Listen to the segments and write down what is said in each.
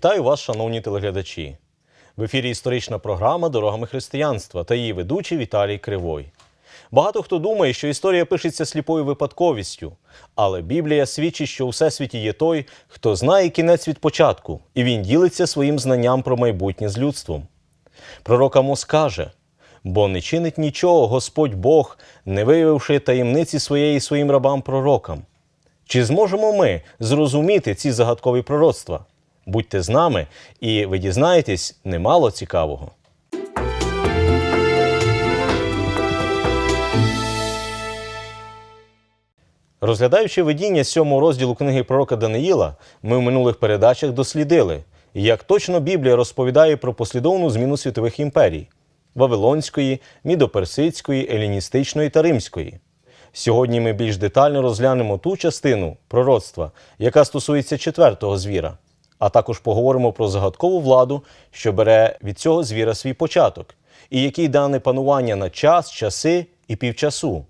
Вітаю вас, шановні телеглядачі. В ефірі історична програма Дорогами християнства та її ведучий Віталій Кривой. Багато хто думає, що історія пишеться сліпою випадковістю, але Біблія свідчить, що у всесвіті є той, хто знає кінець від початку, і він ділиться своїм знанням про майбутнє з людством. Пророк Амос каже: бо не чинить нічого Господь Бог, не виявивши таємниці своєї своїм рабам пророкам. Чи зможемо ми зрозуміти ці загадкові пророцтва? Будьте з нами, і ви дізнаєтесь немало цікавого. Розглядаючи видіння сьомого розділу книги пророка Даниїла, ми в минулих передачах дослідили, як точно Біблія розповідає про послідовну зміну світових імперій Вавилонської, Мідоперсидської, Еліністичної та Римської. Сьогодні ми більш детально розглянемо ту частину пророцтва, яка стосується четвертого звіра, а також поговоримо про загадкову владу, що бере від цього звіра свій початок, і який дане панування на час, часи і півчасу.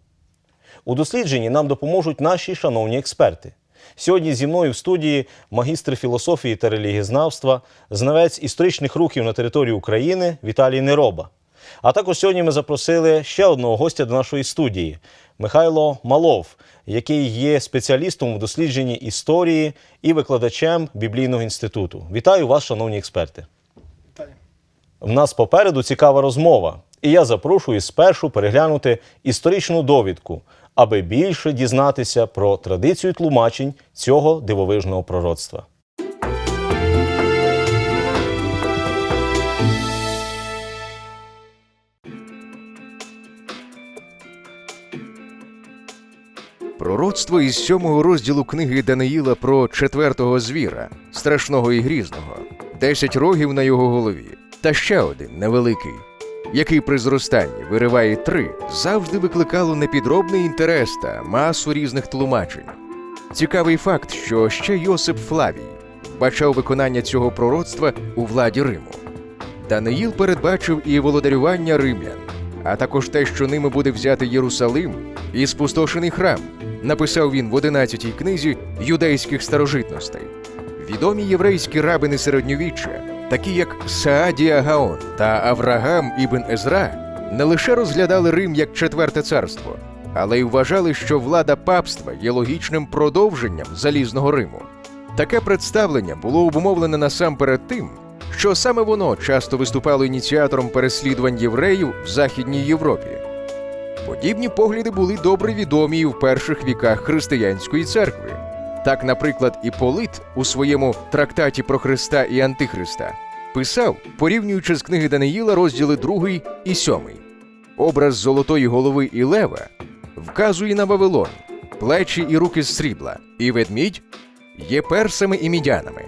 У дослідженні нам допоможуть наші шановні експерти. Сьогодні зі мною в студії магістр філософії та релігієзнавства, знавець історичних рухів на території України Віталій Нероба. А також сьогодні ми запросили ще одного гостя до нашої студії Михайло Малов, який є спеціалістом в дослідженні історії і викладачем біблійного інституту. Вітаю вас, шановні експерти. В нас попереду цікава розмова, і я запрошую спершу переглянути історичну довідку, аби більше дізнатися про традицію тлумачень цього дивовижного пророцтва. Пророцтво із сьомого розділу книги Даниїла про четвертого звіра, страшного і грізного, десять рогів на його голові, та ще один невеликий, який при зростанні вириває три, завжди викликало непідробний інтерес та масу різних тлумачень. Цікавий факт, що ще Йосип Флавій бачав виконання цього пророцтва у владі Риму. Даниїл передбачив і володарювання римлян, а також те, що ними буде взяти Єрусалим і спустошений храм, написав він в 11 книзі юдейських старожитностей. Відомі єврейські рабини середньовіччя, такі як Саадія Гаон та Аврагам Ібн Езра, не лише розглядали Рим як четверте царство, але й вважали, що влада папства є логічним продовженням залізного Риму. Таке представлення було обумовлене насамперед тим, що саме воно часто виступало ініціатором переслідувань євреїв в Західній Європі. Подібні погляди були добре відомі і в перших віках християнської церкви. Так, наприклад, Іполит у своєму трактаті про Христа і Антихриста писав, порівнюючи з книги Даниїла розділи 2 і 7. Образ золотої голови і лева вказує на Вавилон, плечі і руки з срібла, і ведмідь є персами і мідянами.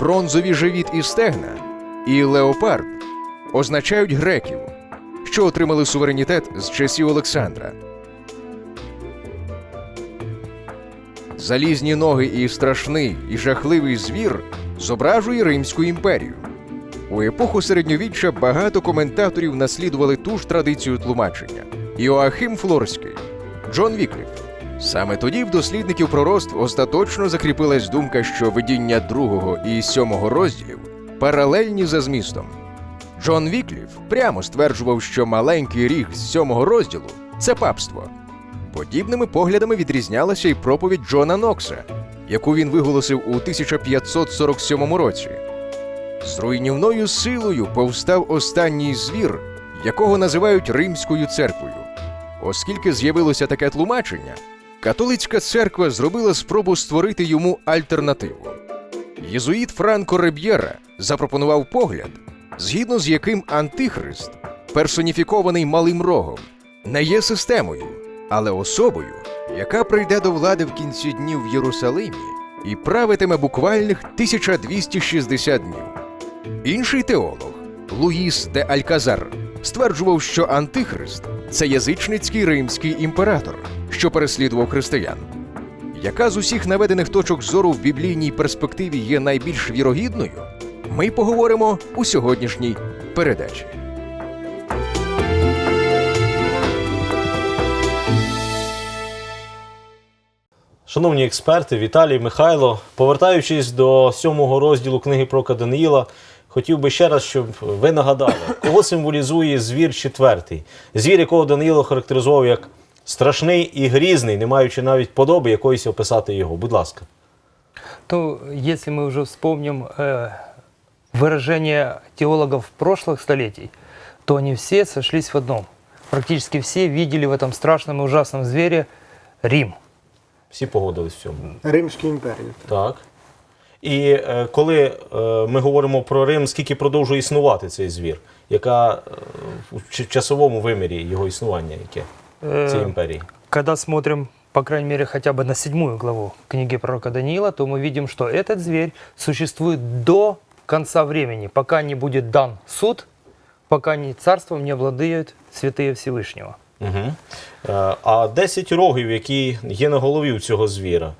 Бронзові живіт і стегна і леопард означають греків, що отримали суверенітет з часів Олександра. Залізні ноги і страшний і жахливий звір зображує Римську імперію. У епоху середньовіччя багато коментаторів наслідували ту ж традицію тлумачення. Іоахим Флорський, Джон Вікліф. Саме тоді в дослідників пророцтв остаточно закріпилась думка, що видіння другого і сьомого розділів паралельні за змістом. Джон Вікліф прямо стверджував, що маленький ріг з сьомого розділу це папство. Подібними поглядами відрізнялася й проповідь Джона Нокса, яку він виголосив у 1547 році. З руйнівною силою повстав останній звір, якого називають Римською церквою. Оскільки з'явилося таке тлумачення, католицька церква зробила спробу створити йому альтернативу. Єзуїт Франко Реб'єра запропонував погляд, згідно з яким Антихрист, персоніфікований малим рогом, не є системою, але особою, яка прийде до влади в кінці днів в Єрусалимі і правитиме буквальних 1260 днів. Інший теолог Луїс де Альказар стверджував, що Антихрист це язичницький римський імператор, що переслідував християн. Яка з усіх наведених точок зору в біблійній перспективі є найбільш вірогідною, ми поговоримо у сьогоднішній передачі. Шановні експерти, Віталій, Михайло, повертаючись до сьомого розділу книги про Даниїла, хотів би ще раз, щоб ви нагадали, кого символізує звір четвертий. Звір, якого Даниїло характеризував як страшний і грізний, не маючи навіть подоби якоїсь описати його. Будь ласка. То если мы уже вспомним э, выражение теологов прошлых столетий, то они все сошлись в одном. Практически все видели в этом страшном и ужасном звере Рим. Всі погодились в цьому. Римську імперію. Так. І е, коли е, ми говоримо про Рим, скільки продовжує існувати цей звір? Яка е, в ч- часовому вимірі його існування, яке цієї Э, імперії? когда смотрим, по крайней мере, хотя бы на седьмую главу книги пророка Даниила, то мы видим, что этот зверь существует до конца времени, пока не будет дан суд, пока не царством не обладают святые Всевышнего. Угу. А 10 рогів, які є на голові у цього звіра,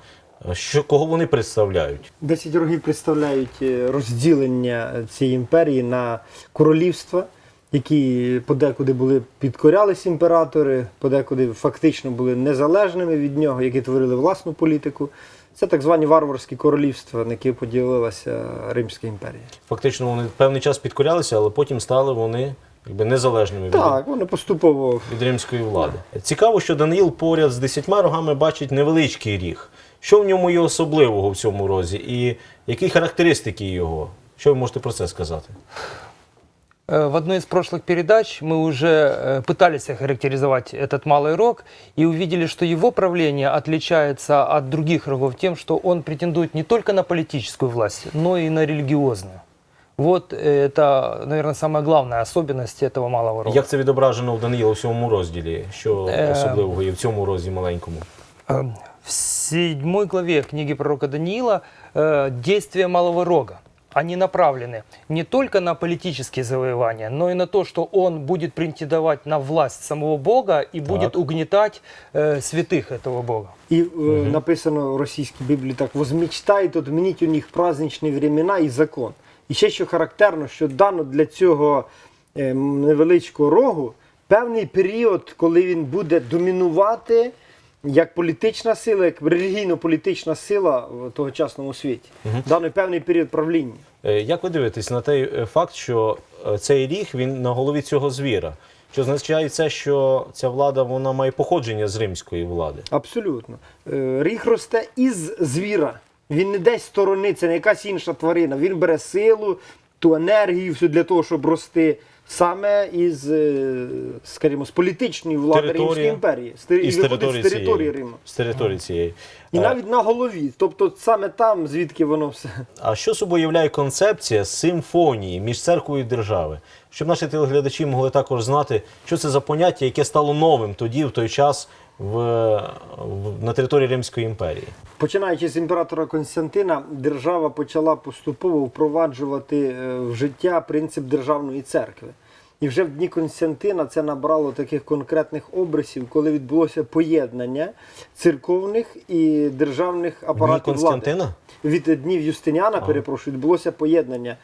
е, що, кого вони представляють? Десять рогів представляють е, розділення цієї імперії на королівства, які подекуди були підкорялись імператори, подекуди фактично були незалежними від нього, які творили власну політику. Це так звані варварські королівства, на які поділилася Римська імперія. Фактично вони певний час підкорялися, але потім стали вони якби, незалежними від, Так, вони поступово від римської влади. Цікаво, що Даниїл поряд з десятьма рогами бачить невеличкий ріг. Що в ньому є особливого в цьому розі? І які характеристики його? Що ви можете про це сказати? Э, В одной из прошлых передач мы уже э, пытались охарактеризовать этот малый рог и увидели, что его правление отличается от других рогов тем, что он претендует не только на политическую власть, но и на религиозную. Вот э, это, наверное, самая главная особенность этого малого рога. Як це відображено в Даниїла в сьомому розділі? Що Е, особливого є в цьому розі маленькому? Э, В седьмой главе книги пророка Даниила э, действия малого рога. Они направлены не только на политические завоевания, но и на то, что он будет претендовать на власть самого Бога и будет угнетать э, святых этого Бога. І е, написано в російській Біблії так: возмічтайте, отмініть у них праздничні времена і закон. І ще що характерно, що дано для цього е, невеличкого рогу певний період, коли він буде домінувати як політична сила, як релігійно-політична сила в тогочасному світі. Даний певний період правління. Е, Як ви дивитесь на той е, факт, що е, цей ріг він на голові цього звіра? Що означає це, що ця влада вона має походження з римської влади? Абсолютно. Ріг росте із звіра. Він не десь сторони, це не якась інша тварина. Він бере силу, ту енергію, все для того, щоб рости саме із, е, скажімо, з політичної влади Територія. Римської імперії. З, І і з території з території цієї. Риму. З території цієї. І Е, навіть на голові. Тобто саме там, звідки воно все. А що собою являє концепція симфонії між церквою і держави? Щоб наші телеглядачі могли також знати, що це за поняття, яке стало новим тоді, в той час, в, в, на території Римської імперії. Починаючи з імператора Константина, держава почала поступово впроваджувати е, в життя принцип державної церкви. І вже в дні Константина це набрало таких конкретних обрисів, коли відбулося поєднання церковних і державних апаратів влади. Константина? Від днів Юстиніана, перепрошую, відбулося поєднання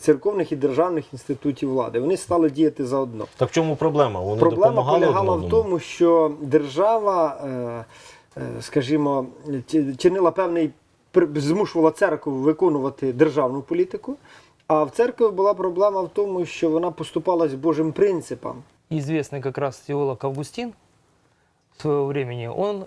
церковних і державних інститутів влади. Вони стали діяти заодно. Так в чому проблема? Вони Проблема допомагали полягала один в одному? тому, що держава, е, е, скажімо, чи- чинила певний пр- змушувала церкву виконувати державну політику. А в церкві була проблема в тому, що вона поступалась Божим принципам. Известный как раз теолог Августин своего времени, он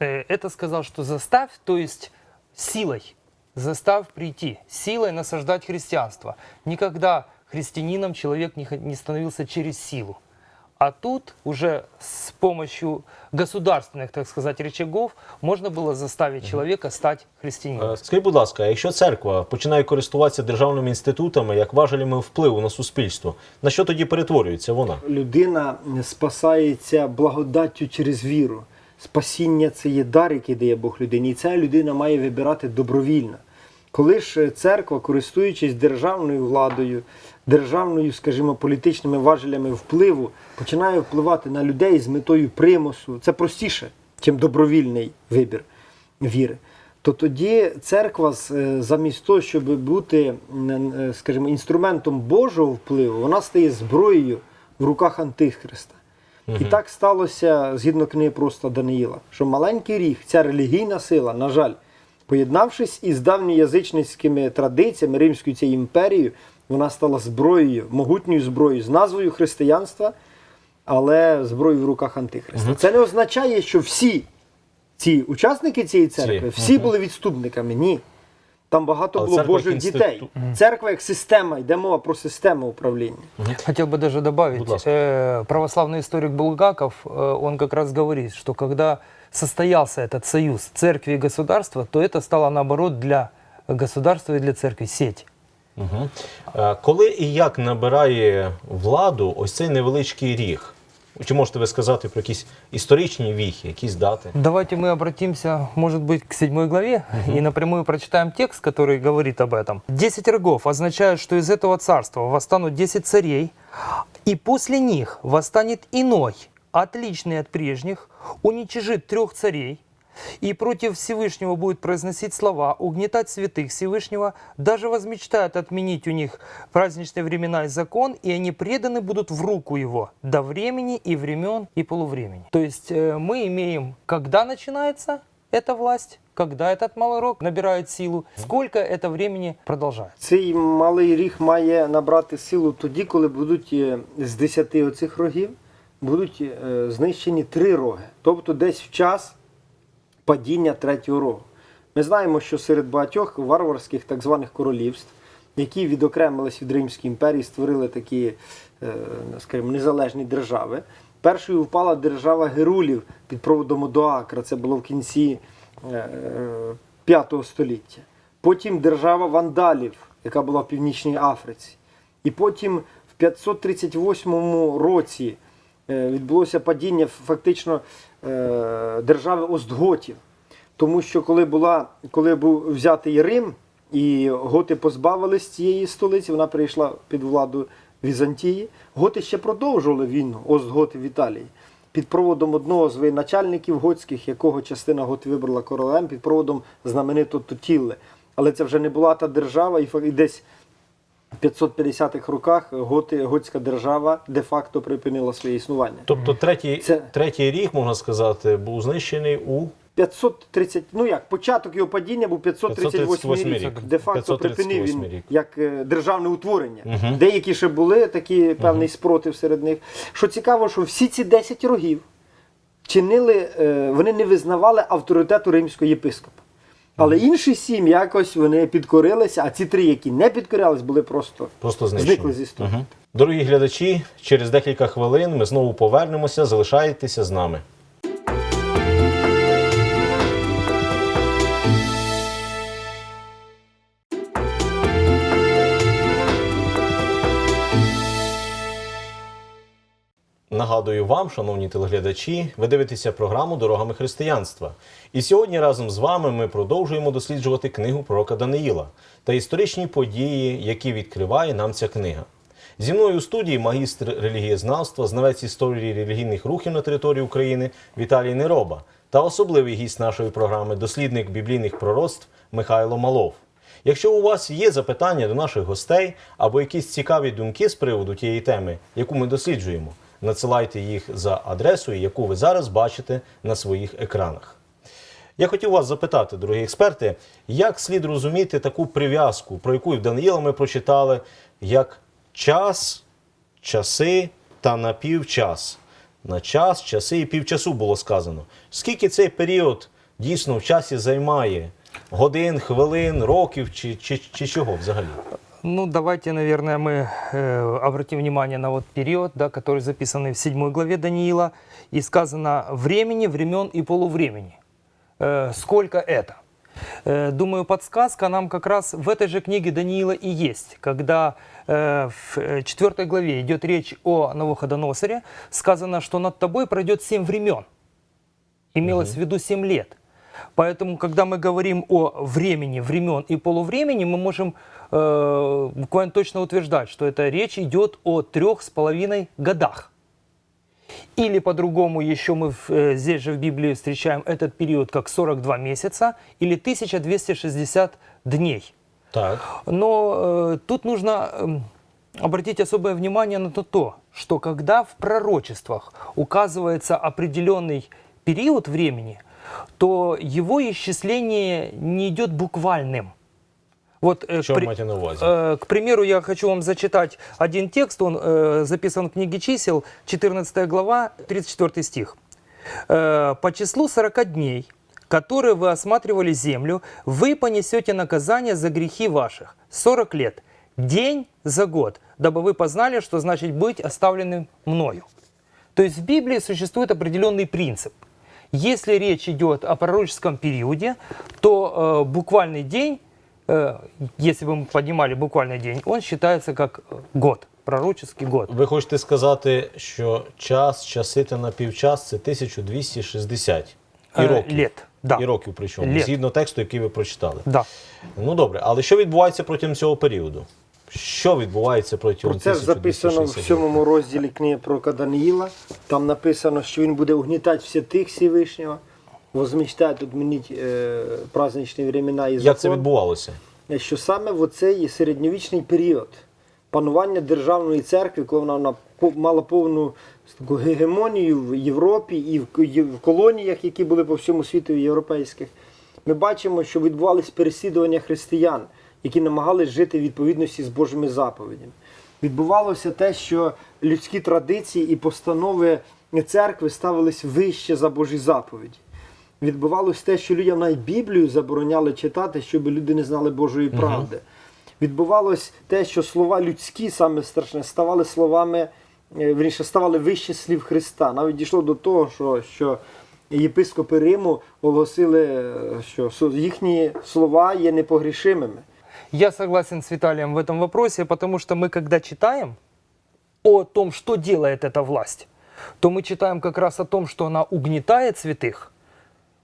э, это сказал, что заставь, то есть силой, заставь прийти, силой насаждать христианство. Никогда христианином человек не, х- не становился через силу. А тут уже с помощью государственных, так сказать, рычагов можно было заставить человека стать христианином. Е, Скажіть, будь ласка, а якщо церква починає користуватися державними інститутами як важелями впливу на суспільство, на що тоді перетворюється вона? Людина спасається благодаттю через віру. Спасіння це є дар, який дає Бог людині, і ця людина має вибирати добровільно. Коли ж церква, користуючись державною владою, державною, скажімо, політичними важелями впливу, починає впливати на людей з метою примусу, це простіше, ніж добровільний вибір віри. То тоді церква, е, замість того, щоб бути, е, скажімо, інструментом Божого впливу, вона стає зброєю в руках Антихриста. І так сталося згідно книги просто Даниїла, що маленький ріг, ця релігійна сила, на жаль, поєднавшись із давньоязичницькими традиціями Римською цією імперією, вона стала зброєю, могутньою зброєю з назвою християнства, але зброєю в руках Антихриста. Це не означає, що всі ці учасники цієї церкви, всі були відступниками. Ні. Там багато Але було церква Божих як дітей. інститут. Церква як система, йде мова про систему управління. Хотел бы даже добавить, Будь ласка. э, православный историк Булгаков, э, он как раз говорит, что когда состоялся этот союз церкви и государства, то это стало наоборот для государства и для церкви сеть. Угу. Коли і як набирає владу ось цей невеличкий ріг? Чи можете ви сказати про якісь історичні віхи, якісь дати? Давайте мы обратимся, может быть, к седьмой главе и напрямую прочитаем текст, который говорит об этом. Десять рогов означают, что из этого царства восстанут десять царей, и после них восстанет иной, отличный от прежних, уничижит трех царей, и против Всевышнего будет произносить слова, угнетать святых Всевышнего, даже возмечтает отменить у них праздничные времена и закон, и они преданы будут в руку его до времени и времен и полувремени. То есть э, мы имеем, когда начинается эта власть, когда этот малый рог набирает силу, сколько это времени продолжается. Цей малий ріг має набрати силу тоді, коли будуть е, з десяти оцих рогів будуть е, знищені три роги. Тобто десь в час падіння третього рогу. Ми знаємо, що серед багатьох варварських так званих королівств, які відокремились від Римської імперії, створили такі, е, скажімо, незалежні держави. Першою впала держава Герулів під проводом Одоакра. Це було в кінці е, 5 століття. Потім держава вандалів, яка була в Північній Африці. І потім в 538 році е, відбулося падіння фактично е, держави Остготів. Тому що коли, була, коли був взятий Рим і готи позбавились цієї столиці, вона перейшла під владу Візантії. Готи ще продовжували війну, Остготи в Італії. Під проводом одного з воєначальників готських, якого частина гот вибрала королем, під проводом знаменитого Тотілли. Але це вже не була та держава, і десь 550-х роках готи, готська держава де-факто припинила своє існування. Тобто третій, Це- третій ріг, можна сказати, був знищений у 530, ну як, початок його падіння був 538 538 рік. рік. Де-факто припинив він рік. як е, державне утворення. Деякі ще були такі певний спротив серед них. Що цікаво, що всі ці 10 рогів чинили, е, вони не визнавали авторитету римського єпископа. Але інші сім якось вони підкорилися, а ці три, які не підкорялись, були просто, просто знищені. зникли з історії. Угу. Дорогі глядачі, через декілька хвилин ми знову повернемося. Залишайтеся з нами. Нагадую вам, шановні телеглядачі, ви дивитеся програму Дорогами християнства. І сьогодні разом з вами ми продовжуємо досліджувати книгу пророка Даниїла та історичні події, які відкриває нам ця книга. Зі мною у студії магістр релігієзнавства, знавець історії релігійних рухів на території України Віталій Нероба та особливий гість нашої програми, дослідник біблійних пророцтв Михайло Малов. Якщо у вас є запитання до наших гостей або якісь цікаві думки з приводу тієї теми, яку ми досліджуємо, надсилайте їх за адресою, яку ви зараз бачите на своїх екранах. Я хотів вас запитати, дорогі експерти, як слід розуміти таку прив'язку, про яку в Даниїла ми прочитали, як час, часи та напівчас. На час, часи і півчасу було сказано. Скільки цей період дійсно в часі займає? Годин, хвилин, років чи, чи, чи чого взагалі? Ну, давайте, наверное, мы э, обратим внимание на вот период, да, который записан в седьмой главе Даниила, и сказано времени, времен и полувремени. Э, сколько это? Э, думаю, подсказка нам как раз в этой же книге Даниила и есть, когда э, в э, четвертой главе идет речь о Навуходоносоре, сказано, что над тобой пройдет семь времен. Имелось в виду 7 лет. Поэтому, когда мы говорим о времени, времен и полувремени, мы можем э, буквально точно утверждать, что это речь идет о трех с половиной годах. Или по-другому еще мы в- э, здесь же в Библии встречаем этот период как 42 месяца или 1260 дней. Так. Но э, тут нужно эм, обратить особое внимание на то, то, что когда в пророчествах указывается определенный период времени, то его исчисление не идет буквальным. Вот, э, Що при- на? Э, К примеру, я хочу вам зачитать один текст, он э, записан в книге чисел, 14 глава, 34 стих. Э, «По числу 40 дней, которые вы осматривали землю, вы понесете наказание за грехи ваших. 40 лет, день за год, дабы вы познали, что значит быть оставленным мною». То есть в Библии существует определенный принцип. Если речь идет о пророческом периоде, то э, буквальный день, э, если бы мы поднимали буквальный день, он считается как э, год, пророческий год. Ви хочете сказати, що час, часити на півчас це 1260 і Е, років. літ, да. І років причому, Літ. згідно тексту, який ви прочитали. Да. Ну добре, але що відбувається протягом цього періоду? Що відбувається протягом Про це записано в сьомому розділі книги пророка Даниїла. Там написано, що він буде угнітати всіх Всевишнього, возміщати, відмінить е, праздничні времена і Як це відбувалося? що саме в оцей середньовічний період панування державної церкви, коли вона, вона мала повну таку гегемонію в Європі і в, і в колоніях, які були по всьому світу європейських, ми бачимо, що відбувались переслідування християн, які намагались жити в відповідності з Божими заповідями. Відбувалося те, що людські традиції і постанови церкви ставились вище за Божі заповіді відбувалось те, що людям навіть Біблію забороняли читати, щоб люди не знали Божої правди. Відбувалось те, що слова людські, саме страшне, ставали словами, е, вірніше, ставали вище слів Христа. Навіть дійшло до того, що, що єпископи Риму оголосили, е, що їхні слова є непогрішимими. Я согласен с Виталием в этом вопросе, потому что мы, когда читаем о том, что делает эта власть, то мы читаем как раз о том, что она угнетает святых,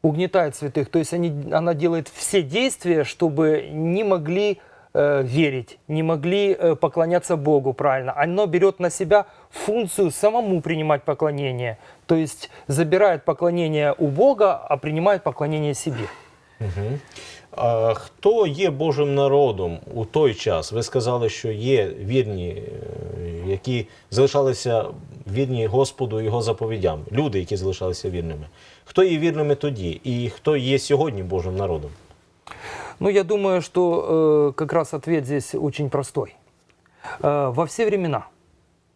угнетает святых, то есть они, она делает все действия, чтобы не могли э, верить, не могли э, поклоняться Богу правильно. Оно берет на себя функцию самому принимать поклонение, то есть забирает поклонение у Бога, а принимает поклонение себе. А хто є Божим народом у той час? Ви сказали, що є вірні, е, які залишалися вірні Господу і його заповідям. Люди, які залишалися вірними. Хто є вірними тоді? І хто є сьогодні Божим народом? Ну, я думаю, что э, как раз ответ здесь очень простой. Э, во все времена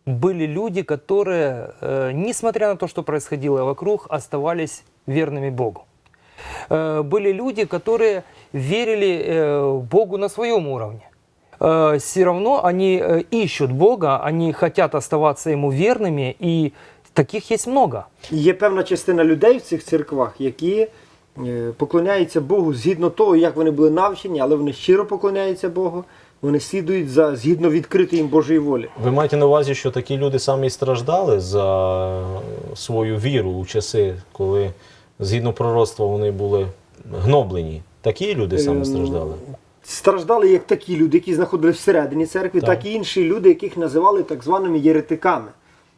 были люди, которые, э, несмотря на то, что происходило вокруг, оставались верными Богу. Э, были люди, которые верили э, Богу на своем уровне. все равно они э, ищут Бога, они хотят оставаться Ему верными, и таких есть много. І Є певна частина людей в цих церквах, які е, поклоняються Богу згідно того, як вони були навчені, але вони щиро поклоняються Богу, вони слідують за згідно відкритої їм Божої волі. Ви маєте на увазі, що такі люди самі і страждали за свою віру у часи, коли згідно пророцтва вони були гноблені. Такі люди самі Ем, страждали. Страждали як такі люди, які знаходились всередині церкви, Так. так. і інші люди, яких називали так званими єретиками.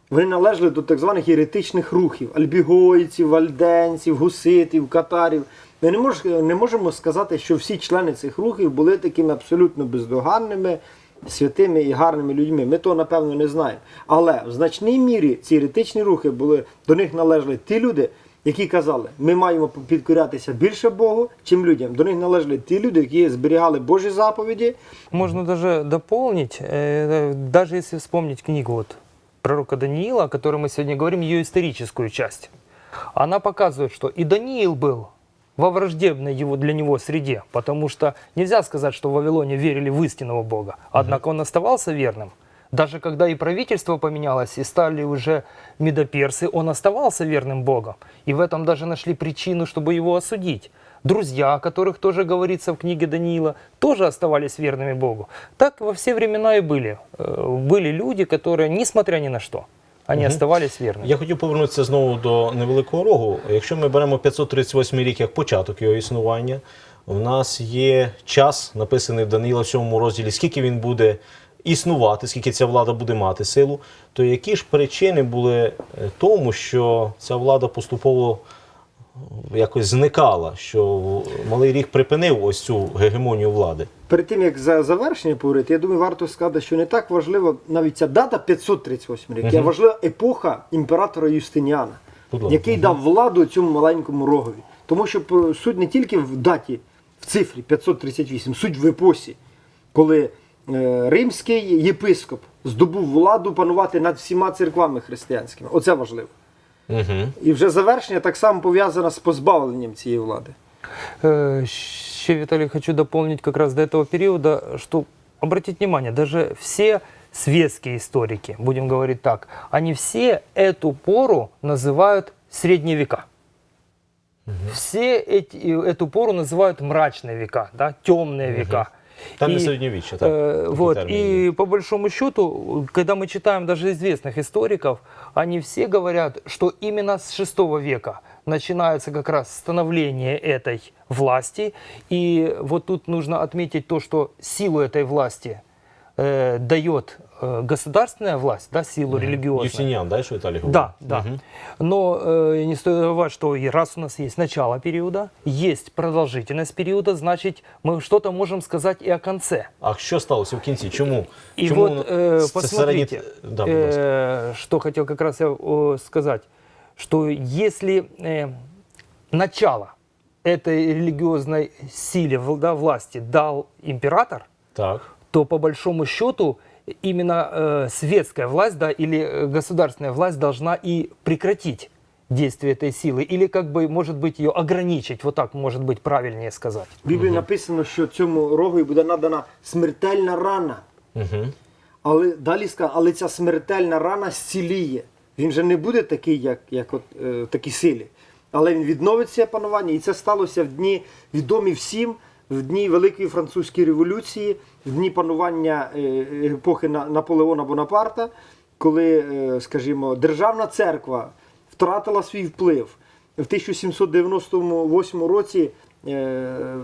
Вони належали до так званих єретичних рухів альбігойців, вальденців, гуситів, катарів. Ми не, мож, не можемо сказати, що всі члени цих рухів були такими абсолютно бездоганними, святими і гарними людьми. Ми того, напевно, не знаємо. Але в значній мірі ці єретичні рухи були, до них належали ті люди, які казали, ми маємо підкорятися більше Богу, чим людям. До них належали ті люди, які зберігали Божі заповіді, Можно даже дополнить, э, даже если вспомнить книгу вот пророка Даниила, о которой мы сегодня говорим, ее историческую часть. Она показывает, что и Даниил был во враждебной его, для него среде, потому что нельзя сказать, что в Вавилоне верили в истинного Бога. Однако он оставался верным. Даже когда и правительство поменялось, и стали уже медоперсы, он оставался верным Богом. И в этом даже нашли причину, чтобы его осудить. Друзья, о которых тоже говорится в книге Даниила, тоже оставались верными Богу. Так во все времена и были. Э, Были люди, которые, несмотря ни на что, они оставались верными. Я хотів повернутися знову до невеликого рогу. Якщо ми беремо 538 рік як початок його існування, в нас є час, написаний в Даниїла в 7 розділі, скільки він буде існувати, скільки ця влада буде мати силу, то які ж причини були е, тому, що ця влада поступово якось зникала, що Малий Ріг припинив ось цю гегемонію влади? Перед тим як за завершення поговорити, я думаю, варто сказати, що не так важливо навіть ця дата 538 рік, а важлива епоха імператора Юстиніана, Будь який дав владу цьому маленькому рогові. Тому що суть не тільки в даті, в цифрі 538, суть в епосі, коли римський єпископ здобув владу панувати над всіма церквами християнськими. Оце важливо. Угу. І вже завершення так само пов'язане з позбавленням цієї влади. Э, Еще, Виталий, хочу дополнить как раз до этого периода, что обратите внимание, даже все светские историки, будем говорить так, они все эту пору называют средние века. Все эти, эту пору называют мрачные века, да, темные века. Там не И, середньовіччя, так. Э, такий вот, термін и є. по большому счету, когда мы читаем даже известных историков, они все говорят, что именно с VI века начинается как раз становление этой власти. И вот тут нужно отметить то, что силу этой власти э, дает э, государственная власть, да, силу религиозную. Юстиніан, да, що Віталій говорив? Да, да. Мгм. Но э, не стоит забывать, что и раз у нас есть начало периода, есть продолжительность периода, значит, мы что-то можем сказать и о конце. А що сталося в кінці? Чому? И Чому вот воно- э, це посмотрите, середні- Да, будь ласка. э, что хотел как раз я о, сказать, что если э, начало этой религиозной силе вл- да, власти дал император, Так. то по большому счету именно э, светская власть да, или э, государственная власть должна и прекратить действие этой силы, или как бы, может быть, ее ограничить, вот так, может быть, правильнее сказать. В Біблії написано, що цьому рогові буде надана смертельна рана. Угу. Але далі сказано, але ця смертельна рана зціліє. Він же не буде такий, як, як от, е, в такій силі. Але він відновить своє панування, і це сталося в дні відомі всім, в дні Великої Французької революції, в дні панування е, епохи Наполеона Бонапарта, коли, е, скажімо, державна церква втратила свій вплив. В 1798 році е,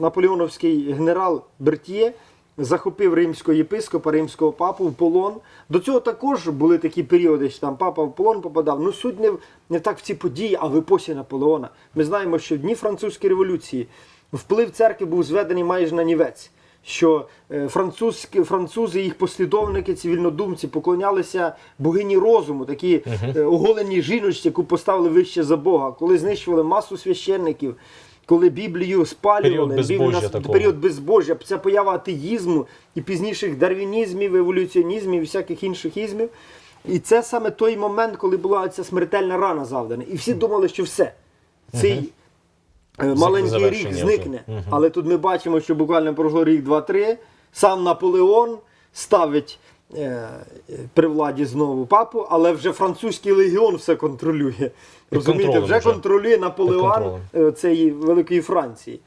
наполеоновський генерал Бертьє захопив римського єпископа, римського папу в полон. До цього також були такі періоди, що там папа в полон попадав. Ну суть не, не так в ці події, а в епосі Наполеона. Ми знаємо, що в дні французької революції вплив церкви був зведений майже на нівець. Що е, французькі, французи, їх послідовники, цивільнодумці поклонялися богині розуму, такі е, оголені жіночці, яку поставили вище за Бога, коли знищували масу священників, коли Біблію спалювали, Період безбожжя Біблію нас- період безбожжя, це поява атеїзму і пізніших дарвінізмів, еволюціонізмів і всяких інших ізмів. І це саме той момент, коли була ця смертельна рана завдана. І всі думали, що все. Цей маленький рік зникне. Мгм. Але тут ми бачимо, що буквально пройшло рік, два-три. Сам Наполеон ставить е, е, при владі знову папу, але вже французький легіон все контролює. Розумієте, вже вже. контролює Наполеон е, цієї великої Франції.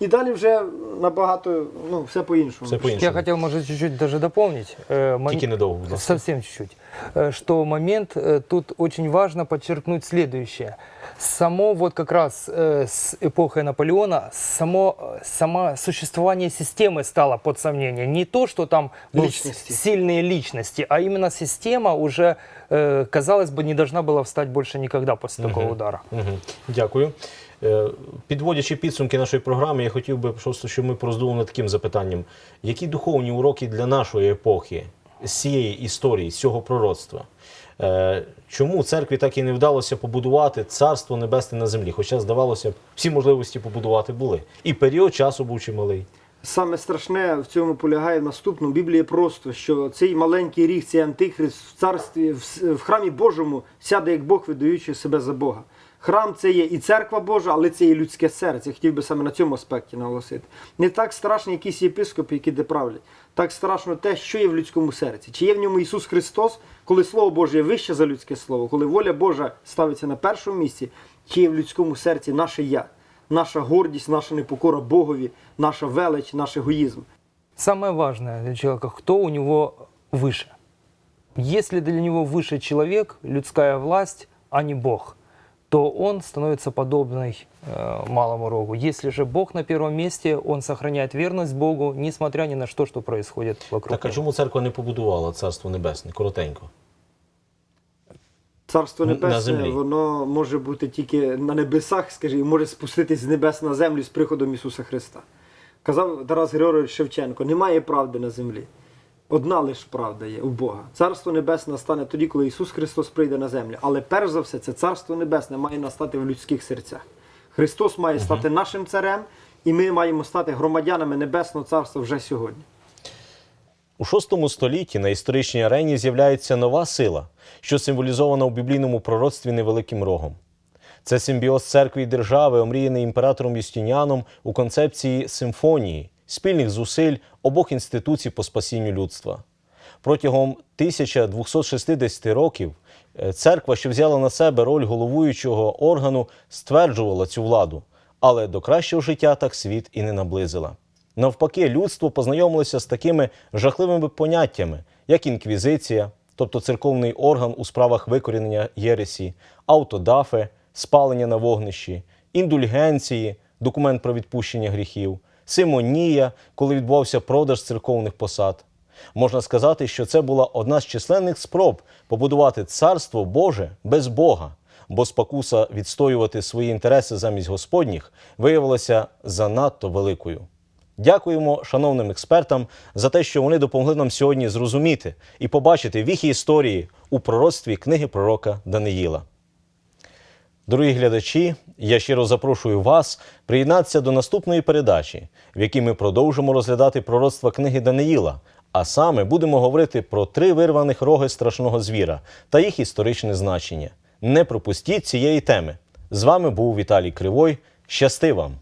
І далі вже набагато ну, все по-іншому. Все по-іншому. Я хотел, может, чуть-чуть даже дополнить. э, Тільки недовго, будь ласка. Совсем чуть-чуть. Э, Что момент, э, тут очень важно подчеркнуть следующее. Само вот как раз э, с эпохой Наполеона, само, э, само существование системы стало под сомнение. Не то, что там были Личности. сильные личности, а именно система уже, э, казалось бы, не должна была встать больше никогда после такого удара. Угу. Дякую. Е, Підводячи підсумки нашої програми, я хотів би просто, щоб ми пороздумали над таким запитанням: які духовні уроки для нашої епохи з цієї історії, з цього пророцтва? Е, Чому церкві так і не вдалося побудувати царство небесне на землі? Хоча, здавалося всі можливості побудувати були. І період часу був чималий. Саме страшне в цьому полягає в наступному. В Біблії просто, що цей маленький ріг, цей антихрист в царстві, в храмі Божому сяде як Бог, видаючи себе за Бога. Храм це є і церква Божа, але це і людське серце. Я хотів би саме на цьому аспекті наголосити. Не так страшно якісь єпископи, які де правлять. Так страшно те, що є в людському серці. Чи є в ньому Ісус Христос, коли Слово Боже є вище за людське слово, коли воля Божа ставиться на першому місці, чи є в людському серці наше я, наша гордість, наша непокора Богові, наша велич, наш егоїзм. Самое важное для человека, кто у него выше. Если для него выше человек, людская власть, а не Бог, то он становится подобный э, малому рогу. Если же Бог на первом месте, он сохраняет верность Богу, несмотря ни на что, что происходит вокруг Так а него. чому церква не побудувала царство небесне? Коротенько. Царство Небесне, землі. воно може бути тільки на небесах, скажімо, може спуститись з небес на землю з приходом Ісуса Христа. Казав Тарас Григорович Шевченко: немає правди на землі. Одна лише правда є у Бога. Царство Небесне настане тоді, коли Ісус Христос прийде на землю. Але перш за все, це Царство Небесне має настати в людських серцях. Христос має стати нашим царем, і ми маємо стати громадянами Небесного Царства вже сьогодні. У VI столітті на історичній арені з'являється нова сила, що символізована у біблійному пророцтві невеликим рогом. Це симбіоз церкви і держави, омріяний імператором Юстініаном у концепції симфонії, спільних зусиль обох інституцій по спасінню людства. Протягом 1260 років е, церква, що взяла на себе роль головуючого органу, стверджувала цю владу, але до кращого життя так світ і не наблизила. Навпаки, людство познайомилося з такими жахливими поняттями, як інквізиція, тобто церковний орган у справах викорінення єресі, автодафе, спалення на вогнищі, індульгенції, документ про відпущення гріхів, симонія, коли відбувався продаж церковних посад. Можна сказати, що це була одна з численних спроб побудувати царство Боже без Бога, бо спокуса відстоювати свої інтереси замість Господніх виявилася занадто великою. Дякуємо шановним експертам за те, що вони допомогли нам сьогодні зрозуміти і побачити віхи історії у пророцтві книги пророка Даниїла. Дорогі глядачі, я щиро запрошую вас приєднатися до наступної передачі, в якій ми продовжимо розглядати пророцтва книги Даниїла. А саме будемо говорити про три вирваних роги страшного звіра та їх історичне значення. Не пропустіть цієї теми. З вами був Віталій Кривой. Щасти вам!